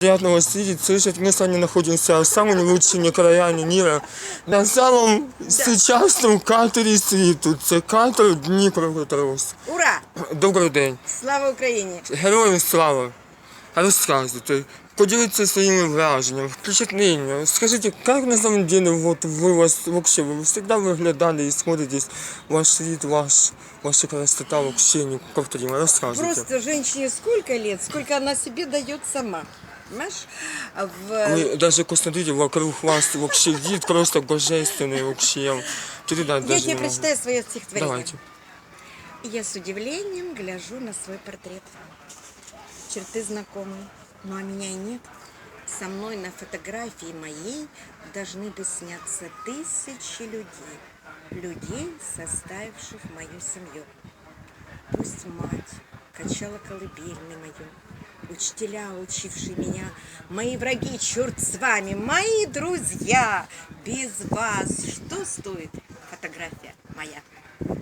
Приятно вас видеть, слышать. Мы с вами находимся в самом лучшем окраине мира. На самом сучасному катері світу. Це катер Дніпропетровськ. Ура! Добрий день. Слава Україні! Героям слава. Розказуйте. Поделитесь своими вражениями, впечатления. Скажите, как на самом деле вот вы вас вообще, вы всегда выглядали и смотритесь, ваш вид, ваш, ваша красота вообще неповторима. Рассказывайте. Просто женщине сколько лет, сколько она себе дает сама. А В... Вы даже посмотрите, вокруг вас вообще вид просто божественный вообще. Передать Я даже тебе не могу. прочитаю свое стихотворение. Давайте. Я с удивлением гляжу на свой портрет. Черты знакомые, но а меня и нет. Со мной на фотографии моей должны бы сняться тысячи людей. Людей, составивших мою семью. Пусть мать качала колыбельной мою, Учителя, учившие меня, Мои враги, черт с вами, мои друзья, Без вас что стоит фотография моя?